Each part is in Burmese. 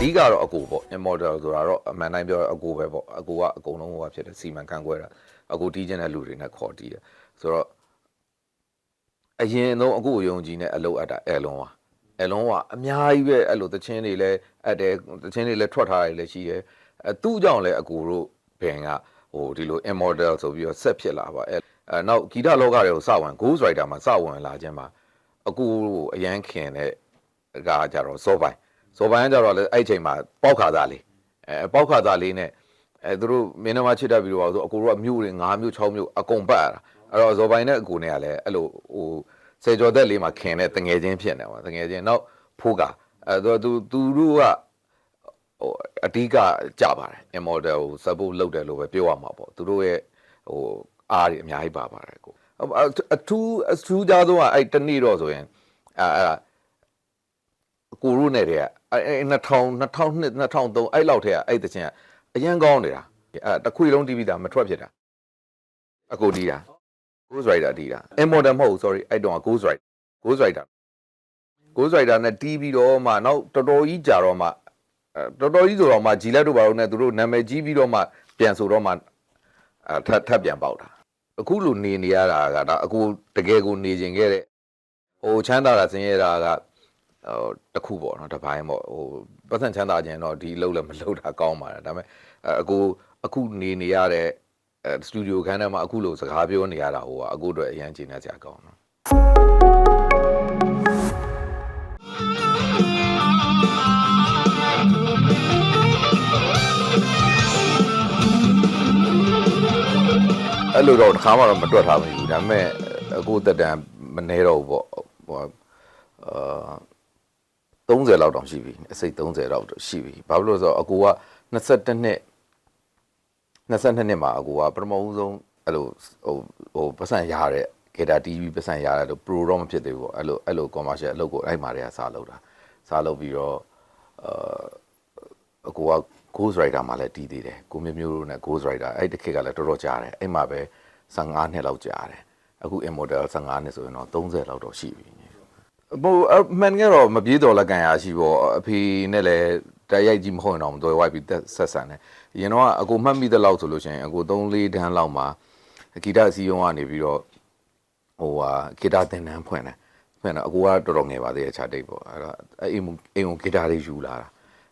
ဓိကတော့အကူပေါ့ immortal ဆိုတာတော့အမှန်တိုင်းပြောရင်အကူပဲပေါ့အကူကအကုန်လုံးဟိုဟာဖြစ်တယ်စီမံခန့်ခွဲတာအကူတီးခြင်းတဲ့လူတွေနဲ့ခေါ်တီးတယ်ဆိုတော့အရင်ဆုံးအကူကိုယုံကြည်နဲ့အလုပ်အပ်တာအဲလွန်ပါအဲလွန်ကအများကြီးပဲအဲ့လိုသချင်းတွေလည်းအပ်တယ်သချင်းတွေလည်းထွက်ထားတယ်လည်းရှိတယ်အဲသူ့ကြောင့်လည်းအကူတို့ဘင်ကဟိုဒီလို immortal ဆိုပြီးတော့ဆက်ဖြစ်လာပါအဲအဲနောက်ဂီတလောကတွေကိုစဝင် Ghost Rider မှာစဝင်လာခြင်းမှာအကူကိုအရန်ခင်တဲ့ကကြတော့စောပိုင်း စောပိုင်းကကြတော့လေအဲ့ချိန်မှာပေါက်ခါသားလေးအဲပေါက်ခါသားလေးနဲ့အဲသူတို့မင်းနှမချစ်တတ်ပြီးတော့ဆိုအကူတို့ကမြို့တွေ9မြို့6မြို့အကုန်ပတ်ရတာအဲ့တော့ဇော်ပိုင်းနဲ့အကူနဲ့ကလည်းအဲ့လိုဟိုစေကျော်သက်လေးမှာခင်တဲ့တငယ်ချင်းဖြစ်နေပါတငယ်ချင်းနောက်ဖိုးကအဲသူသူတို့ကဟိုအဓိကကြပါတယ် immortal ကို support လုပ်တယ်လို့ပဲပြောရမှာပေါ့သူတို့ရဲ့ဟိုအားတွေအများကြီးပါပါတယ်ကိုအအထူးအထူးကြဆုံးကအဲ့တနေ့တော့ဆိုရင်အဲအဲ့ကိုရုနဲ့တည်းက အဲ့2000 2002 2003အဲ့လောက်ထဲကအဲ့တချင်ကအရန်ကောင်းနေတာအဲတခွေလုံးတီးပြီးသားမထွက်ဖြစ်တာအကိုတီးတာ Ghost Rider တီးတာ immortal မဟုတ်ဘူး sorry အဲ့တော့ Ghost Rider Ghost Rider Ghost Rider နဲ့တီးပြီးတော့မှနောက်တော်တော်ကြီးကြာတော့မှအဲတော်တော်ကြီးဆိုတော့မှဂျီလက်တို့ဘာလို့နဲ့သူတို့နာမည်ကြီးပြီးတော့မှပြန်ဆိုတော့မှအဲထပ်ထပ်ပြန်ပေါက်တာအခုလိုနေနေရတာကဒါအခုတကယ်ကိုနေကျင်ခဲ့တဲ့ဟိုချမ်းသာတာဆင်းရဲတာက ဟိုတစ်ခုပေါ့နော်တစ်ပိုင်းပေါ့ဟိုပတ်စံချမ်းသာခြင်းတော့ဒီလုံးလည်းမလုံးတာကောင်းပါတယ်ဒါပေမဲ့အဲအခုအခုနေနေရတဲ့အဲစတူဒီယိုခန်းထဲမှာအခုလိုစကားပြောနေရတာဟိုကအခုတော့အရန်ကျင်နေစရာကောင်းနော်အဲ့လိုတော့တစ်ခါမှတော့မတွက်ထားမိဘူးဒါပေမဲ့အခုတက်တန်မနေတော့ဘူးပေါ့ဟိုအာ 30လောက်တောင်ရှိပြီအစိတ်30လောက်တော့ရှိပြီဘာဖြစ်လို့လဲဆိုတော့အကူက22နှစ်22နှစ်မှာအကူကပထမဦးဆုံးအဲ့လိုဟိုဟိုပတ်စံရတဲ့ဂီတာ TV ပတ်စံရတယ်လို့ pro တော့မဖြစ်သေးဘူးပေါ့အဲ့လိုအဲ့လို commercial အလုပ်ကိုအဲ့မှာတည်းကစားလုပ်တာစားလုပ်ပြီးတော့အာအကူက Ghost Rider မှာလည်းတီးသေးတယ်ကိုမျိုးမျိုးတို့နဲ့ Ghost Rider အဲ့တစ်ခေတ်ကလည်းတော်တော်ကြာတယ်အဲ့မှာပဲ15နှစ်လောက်ကြာတယ်အခု immortal 15နှစ်ဆိုရင်တော့30လောက်တော့ရှိပြီ ဘိုအမှန်ကတော့မပြေးတော်လက်ကန်ရရှိပေါ့အဖေနဲ့လည်းတိုက်ရိုက်ကြီးမဟုတ်ရင်တော့မတော်ဝိုက်ပြီးသက်ဆက်ဆံတယ်ရင်တော့အကိုမှတ်မိတဲ့လောက်ဆိုလို့ရှိရင်အကို3 4တန်းလောက်မှာဂီတအစည်းအရုံးကနေပြီးတော့ဟိုဟာဂီတသင်တန်းဖွင့်တယ်ဖွင့်တော့အကိုကတော်တော်ငယ်ပါသေးတယ်ခြာတိတ်ပေါ့အဲ့တော့အိမ်အိမ်ကိုဂီတတွေယူလာတာ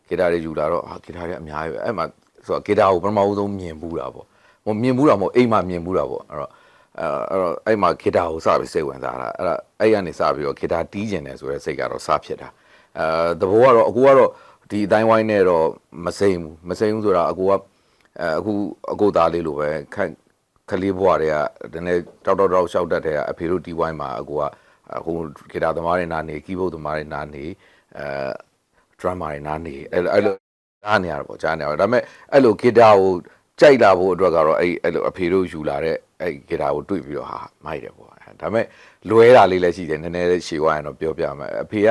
ဂီတာတွေယူလာတော့ဟာဂီတာတွေအများကြီးပဲအဲ့မှာဆိုတော့ဂီတာကိုပထမဦးဆုံးမြင်ဘူးတာပေါ့ဟိုမြင်ဘူးတာမဟုတ်အိမ်မှာမြင်ဘူးတာပေါ့အဲ့တော့ အဲ့တော့အဲ့မှာဂီတာကိုစပြီးစိတ်ဝင်စားတာအဲ့ဒါအဲ့ကနေစပြီးတော့ဂီတာတီးကျင်တယ်ဆိုတဲ့စိတ်ကတော့စဖြစ်တာအဲတဘောကတော့အကူကတော့ဒီအတိုင်းဝိုင်းနဲ့တော့မစိမ့်ဘူးမစိမ့်ဘူးဆိုတာအကူကအဲအခုအကူသားလေးလိုပဲခန့်ကလေးဘွားတွေကဒီနေ့တောက်တောက်တောက်ရှောက်တတ်တဲ့အဖေတို့ဒီဝိုင်းမှာအကူကအခုဂီတာသမားတွေနာနေကီးဘုတ်သမားတွေနာနေအဲ drama တွေနားနေအဲ့လိုအဲ့လိုနားနေရတာပေါ့ကြားနေရတာဒါပေမဲ့အဲ့လိုဂီတာကိုကြိုက်လာဖို့အတွက်ကတော့အဲ့အဲ့လိုအဖေတို့ယူလာတဲ့ အဲ့ဂီတာကိုတွေ့ပြီးတော့ဟာမိုက်တယ်ပေါ့ဒါပေမဲ့လွဲတာလေးလည်းရှိတယ်နည်းနည်းလေးရှည်သွားရင်တော့ပြောပြမယ်အဖေက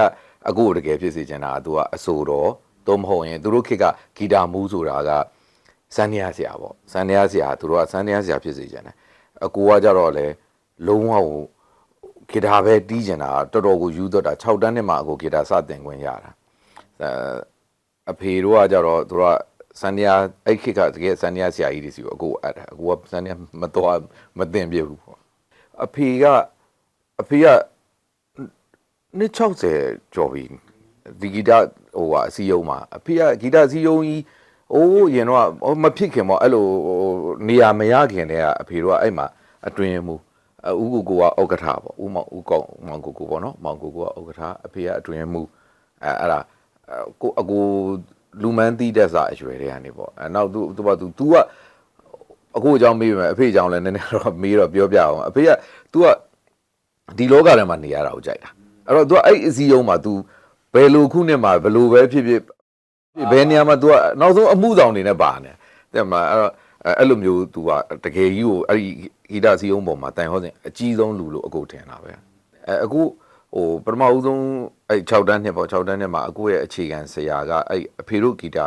အကူကိုတကယ်ဖြစ်စေချင်တာက तू ကအဆိုတော်သို့မဟုတ်ရင်သူတို့ခေတ်ကဂီတာမူးဆိုတာကစန်းနေရဆရာပေါ့စန်းနေရဆရာသူတို့ကစန်းနေရဆရာဖြစ်စေချင်တယ်အကူကကြတော့လေလုံးဝဟိုဂီတာပဲတီးကျင်တာတော်တော်ကိုယူတော့တာ6တန်းနဲ့မှအကူဂီတာစတင်ခွင့်ရတာအဲအဖေတို့ကကြတော့သူတို့က စန်နီယာအဲ့ခေတ်ကတကယ်စန်နီယာဆရာကြီးတွေစီကိုအကိုအပ်တာအကိုကစန်နီယာမတော်မတင်ပြဘူးပေါ့အဖေကအဖေကနှစ်60ကျော်ပြီဒီဂီတဟိုဟာအစည်းအရုံးမှာအဖေကဂီတအစည်းအရုံးကြီးအိုးရင်တော့မဖြစ်ခင်ပေါ့အဲ့လိုနေရာမရခင်တည်းကအဖေတို့ကအဲ့မှာအတွင်မူဥကူကိုကဥက္ကဋ္ဌပေါ့ဥမောင်ဥကောမောင်ကိုကိုပေါ့နော်မောင်ကိုကိုကဥက္ကဋ္ဌအဖေကအတွင်မူအဲအဲ့ဒါကိုအကို လူမန်းတီးတဲ့စာအရွယ်တွေကနေပေါ့အဲနောက်သူသူကသူ तू ကအကိုအကြောင်းမေးမယ်အဖေအကြောင်းလည်းနည်းနည်းတော့မေးတော့ပြောပြအောင်အဖေက तू ကဒီလောကထဲမှာနေရတာကိုကြိုက်တာအဲ့တော့ तू ကအဲ့အစည်းအရုံးမှာ तू ဘယ်လိုခုနှစ်မှာဘယ်လိုပဲဖြစ်ဖြစ်ဘယ်နေရာမှာ तू ကနောက်ဆုံးအမှုဆောင်နေနဲ့ပါနေတဲ့မှာအဲ့တော့အဲ့လိုမျိုး तू ကတကယ်ကြီးကိုအဲ့ဒီဂီတစည်းအရုံးပေါ်မှာတိုင်ဟောစဉ်အကြီးဆုံးလူလို့အကိုထင်တာပဲအဲအခု ဟိုပထမဦးဆုံးအဲ့6တန်းနှစ်ပေါ့6တန်းနှစ်မှာအကိုရဲ့အခြေခံဆရာကအဲ့အဖေတို့ဂီတ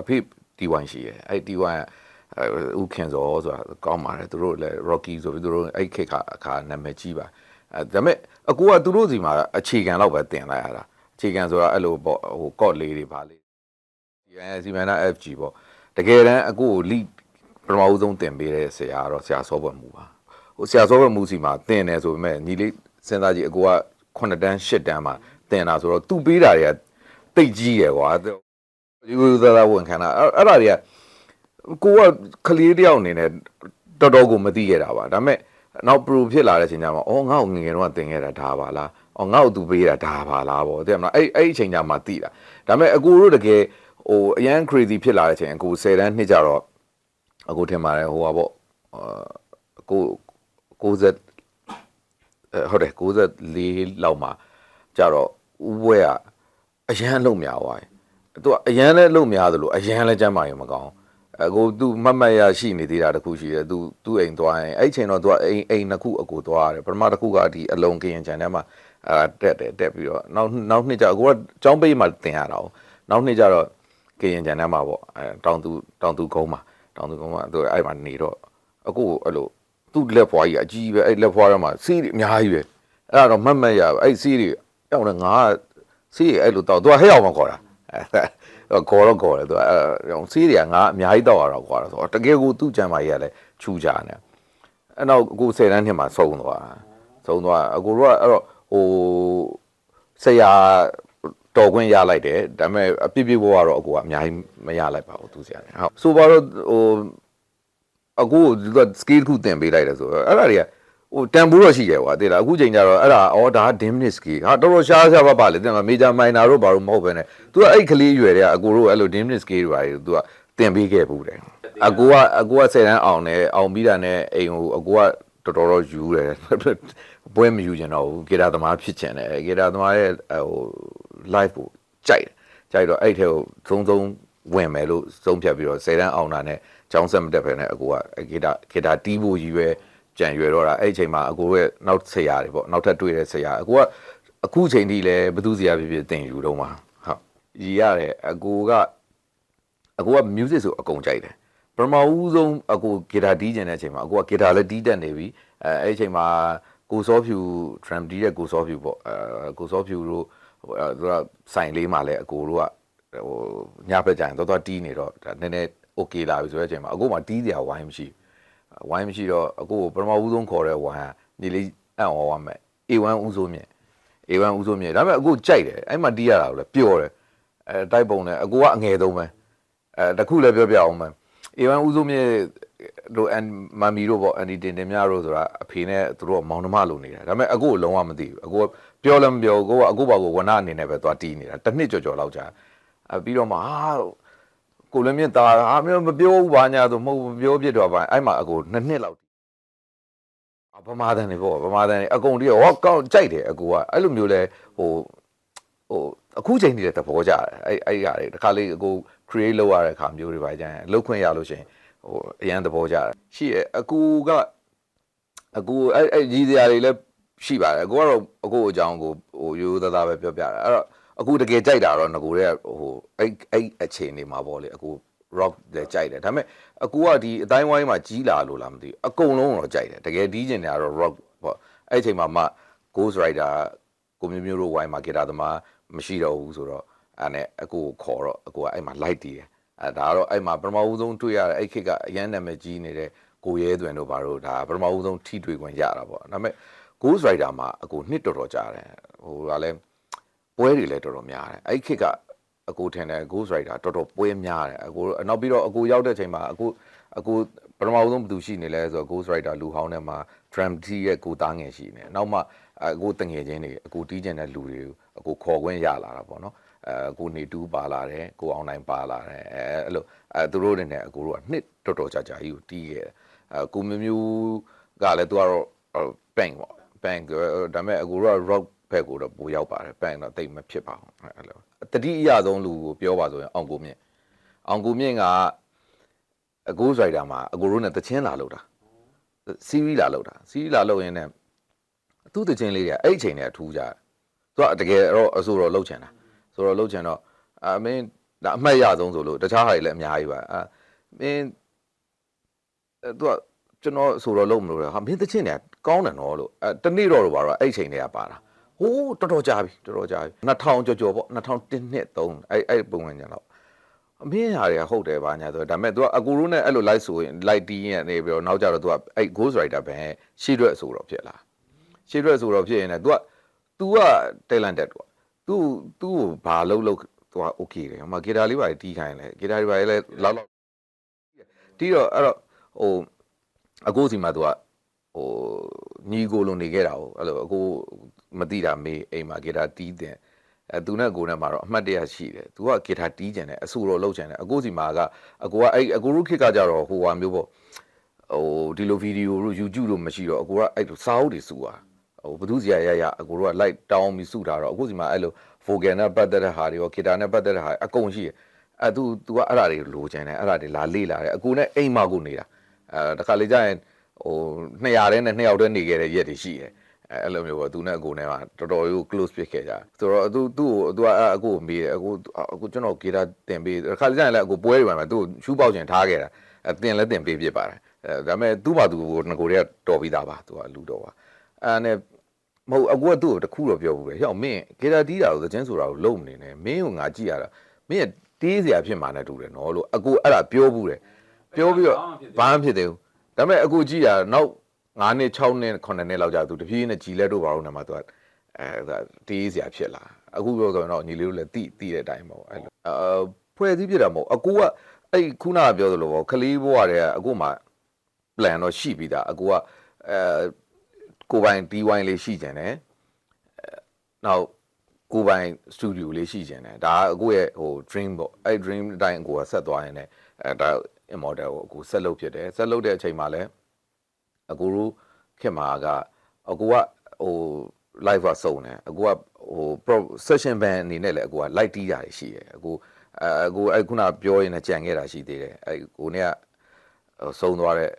အဖေ T1 ရှိရဲ့အဲ့ T1 ဥခင်စောဆိုတာကောင်းပါတယ်သူတို့လည်း Rocky ဆိုပြီးသူတို့အဲ့ခေတ်ကအခါနာမည်ကြီးပါအဲဒါပေမဲ့အကူကသူတို့စီမှာအခြေခံတော့ပဲတင်လိုက်ရတာအခြေခံဆိုတာအဲ့လိုပေါ့ဟိုကော့လေးတွေပါလေးရန်စီမန်နာ FG ပေါ့တကယ်တမ်းအကိုကိုလိပထမဦးဆုံးတင်ပေးတဲ့ဆရာကတော့ဆရာစောဘွယ်မူပါဟိုဆရာစောဘွယ်မူစီမှာတင်တယ်ဆိုပေမဲ့ညီလေးစဉ်းစားကြည့်အကိုက 9တန်း10တန်းမှာတင်တာဆိုတော့သူပေးတာတွေကတိတ်ကြီးရယ်ကွာယူယူသားသားဝန်ခံတာအဲ့အဲ့ဒါတွေကကိုကကလေးတယောက်အနေနဲ့တော်တော်ကိုမသိခဲ့တာပါဒါပေမဲ့နောက် pro ဖြစ်လာတဲ့အချိန်ကျမှအော်ငါ့ကိုငယ်ငယ်တော့တင်ခဲ့တာဒါပါလားအော်ငါ့ကိုသူပေးတာဒါပါလားပေါ့သိရမလားအဲ့အဲ့အချိန်ကျမှသိတာဒါပေမဲ့အကိုတို့တကယ်ဟိုအရန် crazy ဖြစ်လာတဲ့အချိန်အကို10တန်းနှစ်ကြတော့အကိုထင်ပါတယ်ဟိုပါပေါ့အာကို60အဲ ဟုတ်တယ်94လောက်မှာကြတော့ဥပွဲကအရန်လုံးများသွားတယ်သူကအရန်လည်းလုံးများသလိုအရန်လည်းကျမ်းမာရင်မကောင်းအကိုသူမတ်မတ်ရရှိနေသေးတာတခုရှိတယ်သူသူ့အိမ်သွားရင်အဲ့ချိန်တော့သူကအိမ်အိမ်နှစ်ခုအကိုသွားရတယ်ပထမတစ်ခုကဒီအလုံးကရင်ချန်ထဲမှာအဲတက်တယ်တက်ပြီးတော့နောက်နောက်နှစ်ကျအကိုကကျောင်းပိတ်မှတင်ရတာ哦နောက်နှစ်ကျတော့ကရင်ချန်ထဲမှာပေါ့အဲတောင်သူတောင်သူကုန်းမှာတောင်သူကုန်းမှာသူအဲ့မှာနေတော့အကိုကိုအဲ့လို သူ့လက်ဖွားကြီးအကြီးပဲအဲ့လက်ဖွားထဲမှာစီးတွေအများကြီးပဲအဲ့ဒါတော့မတ်မတ်ရပဲအဲ့စီးတွေရောက်နေငါကစီးတွေအဲ့လိုတောက်သူကဟဲ့အောင်မခေါ်တာအဲခေါ်တော့ခေါ်တယ်သူကအဲစီးတွေကငါအများကြီးတောက်ရတော့ခေါ်တာဆိုတော့တကယ်ကိုသူ့ကြံမာကြီးကလည်းချူကြတယ်အဲ့တော့အခု10တန်းနှစ်မှာစုံသွားစုံသွားအကိုတို့ကအဲ့တော့ဟိုဆရာတော်ခွင့်ရလိုက်တယ်ဒါပေမဲ့အပြစ်ပြစ်ဘဝတော့အကိုကအများကြီးမရလိုက်ပါဘူးသူဆရာဟုတ်ဆိုပါတော့ဟို အကိုကသူက skill တစ်ခုသင်ပေးလိုက်တယ်ဆိုတော့အဲ့ဒါတွေကဟိုတန်ဖိုးတော့ရှိတယ်ကွာသိလားအခုချိန်ကျတော့အဲ့ဒါအော်ဒါ dim minute skill ဟာတော်တော်ရှားရှားပါပါလေသိလား major minor တို့ဘာလို့မဟုတ်ပဲနဲ့သူကအဲ့ကလေးရွယ်တဲ့အကိုတို့အဲ့လို dim minute skill တွေပါလေသူကသင်ပေးခဲ့ဘူးတယ်အကိုကအကိုက10တန်းအောင်တယ်အောင်ပြီးတာနဲ့အိမ်ကိုအကိုကတော်တော်တော့ယူတယ်ပွဲမယူကျင်တော့ဘူးဂီတာသမားဖြစ်ကျင်တယ်ဂီတာသမားရဲ့ဟို live ကိုကြိုက်တယ်ကြိုက်တော့အဲ့ထဲကိုသုံးသုံး ဝင်မယ်လို့သုံးဖြတ်ပြီးတော့10တန်းအောင်တာနဲ့ကျောင်းဆက်မတက်ဖ ೇನೆ အကိုကဂီတာဂီတာတီးဖို့ကြီးပဲကြံရွယ်တော့တာအဲ့အချိန်မှာအကိုရဲ့နောက်ဆရာတွေပေါ့နောက်ထပ်တွေ့တဲ့ဆရာအကိုကအခုချိန်ထိလည်းဘသူဆရာဖြစ်ဖြစ်တင်ယူတော့မှာဟုတ်ရည်ရတယ်အကိုကအကိုက music ဆိုအကုန်ကြိုက်တယ်ပထမဦးဆုံးအကိုဂီတာတီးကျင်တဲ့အချိန်မှာအကိုကဂီတာလည်းတီးတတ်နေပြီအဲအဲ့အချိန်မှာကိုစောဖြူ drum တီးတဲ့ကိုစောဖြူပေါ့အဲကိုစောဖြူတို့ဟိုအဲသူကဆိုင်လေးမှာလည်းအကိုတို့က ဟိုညဘက်ကျရင်တော့တော့တီးနေတော့ဒါနည်းနည်း okay လာပြီဆိုတဲ့အချိန်မှာအကိုမှတီးစရာဝိုင်းမရှိဘူးဝိုင်းမရှိတော့အကိုကိုပထမဦးဆုံးခေါ်တဲ့ဝိုင်းကညီလေးအံ့ဩဝမ်းမဲ့ A1 ဦးစိုးမြင့် A1 ဦးစိုးမြင့်ဒါပေမဲ့အကိုကြိုက်တယ်အဲ့မှာတီးရတာကိုလည်းပျော်တယ်အဲတိုက်ပုံနဲ့အကိုကအငယ်ဆုံးပဲအဲတခုလည်းပြောပြအောင်မယ် A1 ဦးစိုးမြင့်တို့အန်မမီတို့ပေါ့အန်ဒီတင်တင်များတို့ဆိုတာအဖေနဲ့သူတို့ကမောင်နှမလိုနေတာဒါပေမဲ့အကိုကိုလုံးဝမသိဘူးအကိုကပြောလည်းမပြောဘူးကိုကအကိုပါကိုဝနအနေနဲ့ပဲသွားတီးနေတာတစ်နှစ်ကြော်ကြော်လောက်ကြာ အဲပြီးတော့မှဟာကိုလည်းမြင့်သားဟာမမပြောဘူးဘာညာဆိုမဟုတ်ဘူးမပြောပြတော့ပါအဲ့မှာအကိုနှစ်နှစ်လောက်အပမာဒန်နေပေါ့ပမာဒန်နေအကုန်တည်းဟောကောင်းကြိုက်တယ်အကိုကအဲ့လိုမျိုးလဲဟိုဟိုအခုချိန်နေတဲ့သဘောကြတယ်အဲ့အဲ့ຢာတွေတခါလေးအကို create လုပ်ရတဲ့အခါမျိုးတွေပါကြရင်လုပ်ခွင့်ရလို့ရှိရင်ဟိုအရန်သဘောကြတယ်ရှိရအကူကအကူအဲ့အဲ့ကြီးစရာတွေလည်းရှိပါတယ်အကူကတော့အကူအကြောင်းကိုဟိုရိုးရိုးသားသားပဲပြောပြတာအဲ့တော့ အကူတကယ်ကြိုက်တာတော့ငကိုတဲ့ဟိုအဲ့အဲ့အချိန်နေမှာပေါ့လေအကူ rock လည်းကြိုက်တယ်ဒါပေမဲ့အကူကဒီအတိုင်းဝိုင်းမှာကြီးလာလို့လားမသိဘူးအကုန်လုံးတော့ကြိုက်တယ်တကယ်ဒီးကျင်တယ်ကတော့ rock ပေါ့အဲ့အချိန်မှာမှ Ghost Rider ကိုမျိုးမျိုးတို့ဝိုင်းမှာဂီတာသမားမရှိတော့ဘူးဆိုတော့အဲ့နဲ့အကူကိုခေါ်တော့အကူကအဲ့မှာ light တည်တယ်အဲဒါကတော့အဲ့မှာပထမဦးဆုံးတွေ့ရတဲ့အဲ့ခေတ်ကအရန်နာမည်ကြီးနေတဲ့ကိုရဲသွင်တို့ဘာလို့ဒါပထမဦးဆုံးထိတွေ့ခွင့်ရတာပေါ့ဒါပေမဲ့ Ghost Rider မှာအကူနှစ်တော်တော်ကြာတယ်ဟိုကလည်း ပွဲတွေလည်းတော်တော်များတယ်အဲ့ခေတ်ကအကူထင်တယ် Ghost Rider တော်တော်ပွဲများတယ်အကူနောက်ပြီးတော့အကူရောက်တဲ့ချိန်မှာအကူအကူပထမဦးဆုံးဘယ်သူရှိနေလဲဆိုတော့ Ghost Rider လူဟောင်းထဲမှာ Drum T ရဲ့ကိုသားငယ်ရှိနေနောက်မှအကူတငယ်ချင်းတွေအကူတီးကျင်တဲ့လူတွေကိုအကူခေါ်ခွင့်ရလာတာပေါ့နော်အဲကိုနေတူးပါလာတယ်ကိုအောင်နိုင်ပါလာတယ်အဲအဲ့လိုအဲသူတို့တွေနဲ့အကူတို့ကနှစ်တော်တော်ကြာကြာကြီးကိုတီးခဲ့တယ်အဲကိုမျိုးမျိုးကလည်းသူကတော့ bank ပေါ့ bank ဒါပေမဲ့အကူတို့က rock ဘက်ကိုတော့ပိုရောက်ပါတယ် bank တော့တိတ်မဖြစ်ပါဘူးအဲ့လိုတတိအရဆုံးလူကိုပြောပါဆိုရင်အောင်ကိုမြင့်အောင်ကိုမြင့်ကအကူဆိုင်တာမှာအကူတို့နဲ့တချင်းလာလို့တာစီးရီလာလို့တာစီးရီလာလို့ရင်းနဲ့သူ့တချင်းလေးတွေကအဲ့အချိန်တည်းထူးကြတယ်သူကတကယ်တော့အဆိုတော့လှုပ်ချင်တာဆိုတော့လှုပ်ချင်တော့အမင်းဒါအမှတ်ရဆုံးဆိုလို့တခြားဟာတွေလည်းအများကြီးပါအမင်းအဲသူကကျွန်တော်ဆိုတော့လုံးမလို့ဟာမင်းတချင်းတွေကကောင်းတယ်နော်လို့အဲတနေ့တော့တော့ပါတော့အဲ့အချိန်တည်းကပါတာ ဟိုးတော်တော်ကြာပြီတော်တော်ကြာပြီ2000ကျော်ကျော်ပေါ့2001နှစ်3အဲ့အဲ့ပုံဝင်ကြတော့ အမင်းဟာတွေကဟုတ်တယ်ဗာညာဆိုဒါပေမဲ့ तू ကအကူရိုးနဲ့အဲ့လို light ဆိုရင် light တီးရင်နေပြီးတော့နောက်ကြတော့ तू ကအဲ့ ghost rider ပဲရှေ့ရွက်ဆိုတော့ဖြစ်လာရှေ့ရွက်ဆိုတော့ဖြစ်ရင်လည်း तू က तू က talented ကွာ तू तू ကိုဘာလုပ်လို့ तू က okay တယ်ဟိုမှာဂီတာလေးပါတီးခိုင်းလဲဂီတာလေးပါလဲလောက်လောက်တီးတော့အဲ့တော့ဟိုအကိုစီမှာ तू က ဟိုညီကိုလုံနေခဲ့တာဟုတ်အဲ့လိုအကိုမသိတာမေးအိမ်မှာဂီတာတီးတဲ့အဲသူနဲ့ကိုနဲ့မှာတော့အမှတ်တရရှိတယ်သူကဂီတာတီးကြတယ်အဆူတော့လောက်ကြတယ်အကိုစီမှာကအကိုကအဲ့အကိုတို့ခေတ်ကကြတော့ဟိုဟာမျိုးပေါ့ဟိုဒီလိုဗီဒီယိုတို့ YouTube တို့မရှိတော့အကိုကအဲ့လိုစာအုပ်တွေစုတာဟိုဘသူစီရရရအကိုတို့က light တောင်းပြီးစုတာတော့အကိုစီမှာအဲ့လို vocal နဲ့ပတ်သက်တဲ့ဟာတွေရောဂီတာနဲ့ပတ်သက်တဲ့ဟာအကုန်ရှိတယ်အဲသူ तू ကအဲ့ဒါတွေလိုချင်တယ်အဲ့ဒါတွေလာလေ့လာတယ်အကိုနဲ့အိမ်မှာကိုနေတာအဲတခါလေကျရင် ဟို200တဲ့နဲ့2ယောက်တည်းနေခဲ့တဲ့ရက်တွေရှိတယ်။အဲအဲ့လိုမျိုးပေါ့သူနဲ့အကိုနဲ့ကတော်တော်ကြီး close ဖြစ်ခဲ့ကြဆိုတော့သူသူ့ကိုသူကအဲ့အကိုကိုမေးတယ်အကိုအကိုကျွန်တော်ဂီတာတင်ပေးတခါလေကျရင်လည်းအကိုပွဲတွေမှာသူ့ကိုရှူးပေါက်ချင်ထားခဲ့တာအဲတင်လည်းတင်ပေးဖြစ်ပါတယ်အဲဒါပေမဲ့သူ့ဘာသူကိုငကိုတွေကတော်ပြီးသားပါသူကလူတော်ပါအဲနဲ့မဟုတ်အကိုကသူ့ကိုတခုတော့ပြောဘူးပဲဟေ့မင်းဂီတာတီးတာကိုသချင်းဆိုတာကိုလုံမနေနဲ့မင်းကိုငါကြည့်ရတာမင်းတီးစရာဖြစ်မှာနဲ့တူတယ်နော်လို့အကိုအဲ့ဒါပြောဘူးတယ်ပြောပြီးတော့ဘာမှဖြစ်သေးဘူး ဒါပေမဲ့အကိုကြည့်ရနောက်9နှစ်6နှစ်9နှစ်လောက်ကြာသူတပြေးနဲ့ကြည်လက်တို့ဘာလို့နေမှာသူကအဲဒါတီးစရာဖြစ်လာအခုပြောဆိုရင်တော့ညီလေးတို့လည်းတိတိတဲ့အတိုင်းပေါ့အဲ့လိုအဖွဲ့စည်းပြတာမဟုတ်အကိုကအဲ့ခုနကပြောသလိုပေါ့ခလေးဘွားတွေကအကိုမှ plan တော့ရှိပြီးသားအကိုကအဲကိုပိုင် D1 လေးရှိကြတယ်အဲနောက်ကိုပိုင် studio လေးရှိကြတယ်ဒါကအကိုရဲ့ဟို dream ပေါ့အဲ့ dream အတိုင်းအကိုကဆက်သွားရင်လည်းအဲဒါ immortal ကိုအကူဆက်လုပ်ဖြစ်တယ်ဆက်လုပ်တဲ့အချိန်မှာလည်းအကူရူခင်မာကအကူကဟို live ကစုံတယ်အကူကဟို session band အနေနဲ့လည်းအကူက light တီးတာရှိတယ်အကူအကူအဲ့ခုနပြောရင်လည်းကြံခဲ့တာရှိသေးတယ်အဲ့ကိုနဲ့ကစုံသွားတဲ့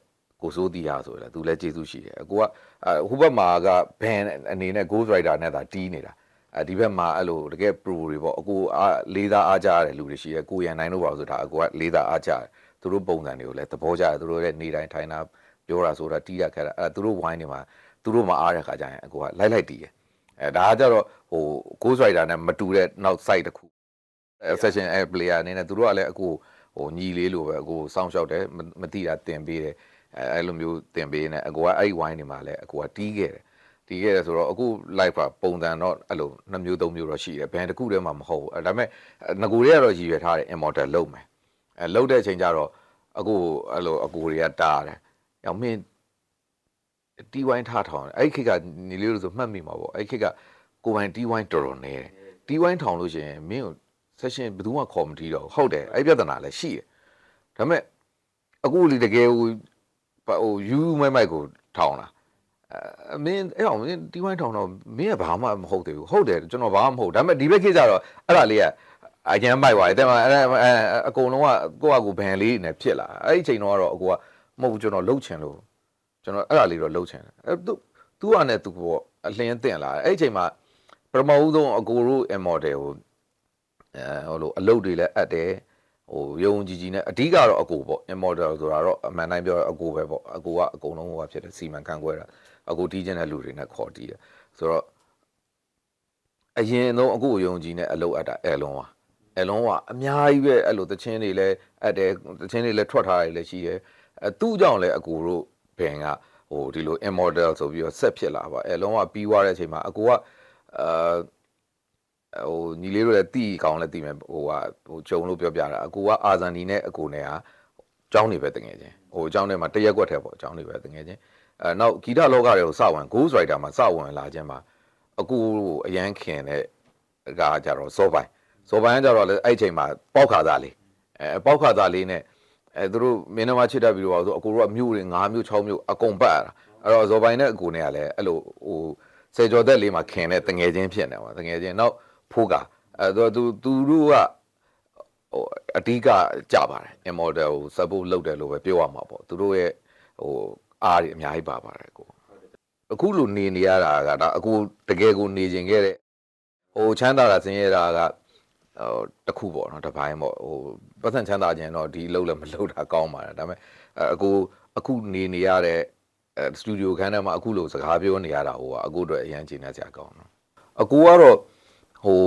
ကိုစိုးတီဟာဆိုရယ်သူလည်းကျေးဇူးရှိတယ်အကိုကဟိုဘက်မှာက band အနေနဲ့ ghost rider နဲ့သာတီးနေတာအဲဒီဘက်မှာအဲ့လိုတကယ် pro တွေပေါ့အကိုအားလေးစားအားကြရတဲ့လူတွေရှိရယ်ကိုရန်နိုင်တို့ပါဆိုတာအကိုကလေးစားအားကြရတယ် သူတို့ပုံစံတွေကိုလည်းသဘောကျတယ်သူတို့ရဲ့နေတိုင်းထိုင်တာပြောတာဆိုတာတီးရခက်တာအဲသူတို့ဝိုင်းနေမှာသူတို့မအားတဲ့ခါကျရင်အကိုကလိုက်လိုက်တီးတယ်အဲဒါကကြတော့ဟို Ghost Rider နဲ့မတူတဲ့နောက် site တစ်ခု session air player အနေနဲ့သူတို့ကလည်းအကိုဟိုညီလေးလိုပဲအကိုစောင့်ရှောက်တယ်မတိတာတင်ပေးတယ်အဲအဲ့လိုမျိုးတင်ပေးနေအကိုကအဲ့ဝိုင်းနေမှာလဲအကိုကတီးခဲ့တယ်တီးခဲ့တယ်ဆိုတော့အခု live ပါပုံစံတော့အဲ့လိုနှစ်မျိုးသုံးမျိုးတော့ရှိတယ်ဘန်တစ်ခုတည်းမှမဟုတ်ဘူးအဲဒါပေမဲ့ငကိုတွေကတော့ရည်ရွယ်ထားတယ် immortal လုံးမယ် အဲလုံးတဲ့အချိန်ကျတော့အကိုအဲ့လိုအကိုတွေကတားတယ်။ရောင်မင်းတီဝိုင်းထားထောင်တယ်အဲ့ဒီခေတ်ကညီလေးတို့ဆိုမှတ်မိမှာပေါ့အဲ့ဒီခေတ်ကကိုပိုင်တီဝိုင်းတော်တော်နေတယ်တီဝိုင်းထောင်လို့ရှိရင်မင်းကို session ဘယ်သူမှခေါ်မတီးတော့ဟုတ်တယ်အဲ့ပြဿနာလည်းရှိတယ်ဒါပေမဲ့အခုလေတကယ်ဟိုဟိုယူမိုက်မိုက်ကိုထောင်လာအမင်းအဲ့အောင်မင်းတီဝိုင်းထောင်တော့မင်းကဘာမှမဟုတ်သေးဘူးဟုတ်တယ်ကျွန်တော်ဘာမှမဟုတ်ဒါပေမဲ့ဒီဘက်ခေတ်ကျတော့အဲ့ဒါလေးက အကျန်းမိုက်သွားတယ်တဲ့မှာအဲ့အကုန်လုံးကကိုယ့်အကူဘန်လေးနဲ့ဖြစ်လာအဲ့ဒီအချိန်တော့ကတော့အကူကမဟုတ်ဘူးကျွန်တော်လှုပ်ချင်လို့ကျွန်တော်အဲ့ဒါလေးတော့လှုပ်ချင်တယ်အဲ့သူသူကနဲ့သူပေါ့အလင်းတင်လာအဲ့ဒီအချိန်မှာပထမဦးဆုံးအကူတို့ immortal ကိုအဲဟိုလိုအလုတ်တွေလည်းအပ်တယ်ဟိုယုံကြည်ကြည်နဲ့အဓိကတော့အကူပေါ့ immortal ဆိုတာတော့အမှန်တိုင်းပြောအကူပဲပေါ့အကူကအကုန်လုံးဟိုကဖြစ်တယ်စီမံခန့်ခွဲတာအကူတီးကျင်တဲ့လူတွေနဲ့ခေါ်တီးတယ်ဆိုတော့အရင်ဆုံးအကူကိုယုံကြည်နဲ့အလုတ်အပ်တာအဲလုံးပါ အဲလုံးကအများကြီးပဲအဲ့လိုတချင်းတွေလည်းအပ်တယ်တချင်းတွေလည်းထွက်ထားတယ်လည်းရှိတယ်အဲသူ့ကြောင့်လည်းအကူတို့ဘင်ကဟိုဒီလို immortal ဆိုပြီးတော့ဆက်ဖြစ်လာပါအဲလုံးကပြီးသွားတဲ့အချိန်မှာအကူကအာဟိုညီလေးတို့လည်းတီးကောင်းလည်းတီးမယ်ဟိုကဟိုဂျုံလို့ပြောပြတာအကူကအာဇန်ဒီနဲ့အကူနဲ့ဟာကျောင်းနေပဲတငယ်ချင်းဟိုကျောင်းထဲမှာတရက်ကွက်ထဲပေါ့ကျောင်းနေပဲတငယ်ချင်းအဲနောက်ဂီတလောကတွေကိုစဝင် Ghost Rider မှာစဝင်လာခြင်းမှာအကူကိုအရန်ခင်တဲ့ကကြတော့စောပိုင်း စောပိုင်းကကြတော့လေအဲ့ချိန်မှာပေါက်ခါသားလေးအဲပေါက်ခါသားလေးနဲ့အဲသူတို့မင်းနှမချစ်တတ်ပြီးတော့ဆိုအကူတို့ကမြို့တွေ9မြို့6မြို့အကုန်ပတ်ရတာအဲ့တော့ဇော်ပိုင်းနဲ့အကူနဲ့ကလည်းအဲ့လိုဟိုစေကျော်သက်လေးမှာခင်တဲ့တငယ်ချင်းဖြစ်နေပါတငယ်ချင်းနောက်ဖိုးကအဲသူသူတို့ကဟိုအဓိကကြပါတယ် immortal ကို support လုပ်တယ်လို့ပဲပြောရမှာပေါ့သူတို့ရဲ့ဟိုအားတွေအများကြီးပါပါတယ်ကိုအခုလိုနေနေရတာကဒါအခုတကယ်ကိုနေကျင်ခဲ့တဲ့ဟိုချမ်းသာတာဆင်းရဲတာက ဟိုတခုပေါ့နော်တစ်ပိုင်းပေါ့ဟိုပတ်စံချမ်းသာခြင်းတော့ဒီလုံးလည်းမလုံးတာကောင်းပါတယ်ဒါပေမဲ့အခုအခုနေနေရတဲ့အဲစတူဒီယိုခန်းထဲမှာအခုလိုစကားပြောနေရတာဟိုကအကူအတွက်အရန်ကျဉ်းနေစရာကောင်းနော်အကူကတော့ဟို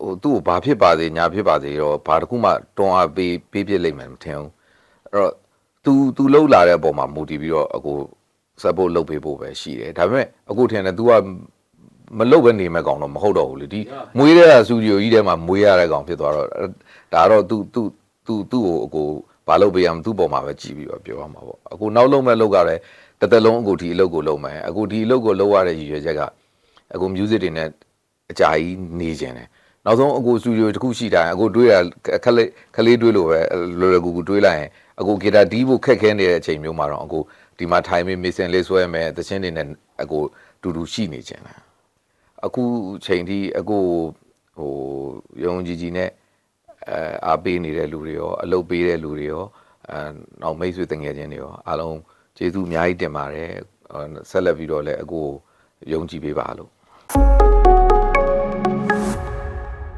ဟိုသူ့ကိုဘာဖြစ်ပါစေညာဖြစ်ပါစေတော့ဘာတစ်ခုမှတွန်းအားပေးပေးပြစ်လိုက်မှမထင်ဘူးအဲ့တော့ तू तू လှုပ်လာတဲ့အပေါ်မှာမူတည်ပြီးတော့အကို support လုပ်ပေးဖို့ပဲရှိတယ်ဒါပေမဲ့အကိုထင်တယ် तू က မလုတ်ပဲနေမဲ့ကောင်တော့မဟုတ်တော့ဘူးလေဒီမွေးတဲ့စတူဒီယိုကြီးထဲမှာမွေးရတဲ့ကောင်ဖြစ်သွားတော့ဒါတော့သူသူသူသူ့ကိုအကိုဘာလုပ်ပေးရမလဲသူ့ပုံမှာပဲကြည့်ပြီးတော့ပြောရမှာပေါ့အကိုနောက်လုံးမဲ့လုတ်ကလည်းတသက်လုံးအကိုဒီအလုပ်ကိုလုပ်မယ်အကိုဒီအလုပ်ကိုလုပ်ရတဲ့ရည်ရွယ်ချက်ကအကို music တွေနဲ့အကြာကြီးနေခြင်းတယ်နောက်ဆုံးအကိုစတူဒီယိုတစ်ခုရှိတိုင်းအကိုတွေးရခလေးခလေးတွေးလို့ပဲလော်ရကူကူတွေးလိုက်ရင်အကိုဂီတာတီးဖို့ခက်ခဲနေတဲ့အချိန်မျိုးမှာတော့အကိုဒီမှာထိုင်ပြီးမေဆင်လေးဆွဲမယ်သချင်းတွေနဲ့အကိုတူတူရှိနေခြင်းလား အခုချိန်ထိအကိုဟိုယုံကြည်ကြည်နဲ့အဲအားပေးနေတဲ့လူတွေရောအလုပ်ပေးတဲ့လူတွေရောအဲနောက်မိတ်ဆွေတငယ်ချင်းတွေရောအားလုံးကျေးဇူးအများကြီးတင်ပါတယ်အဲဆက်လက်ပြီးတော့လည်းအကိုယုံကြည်ပေးပါလို့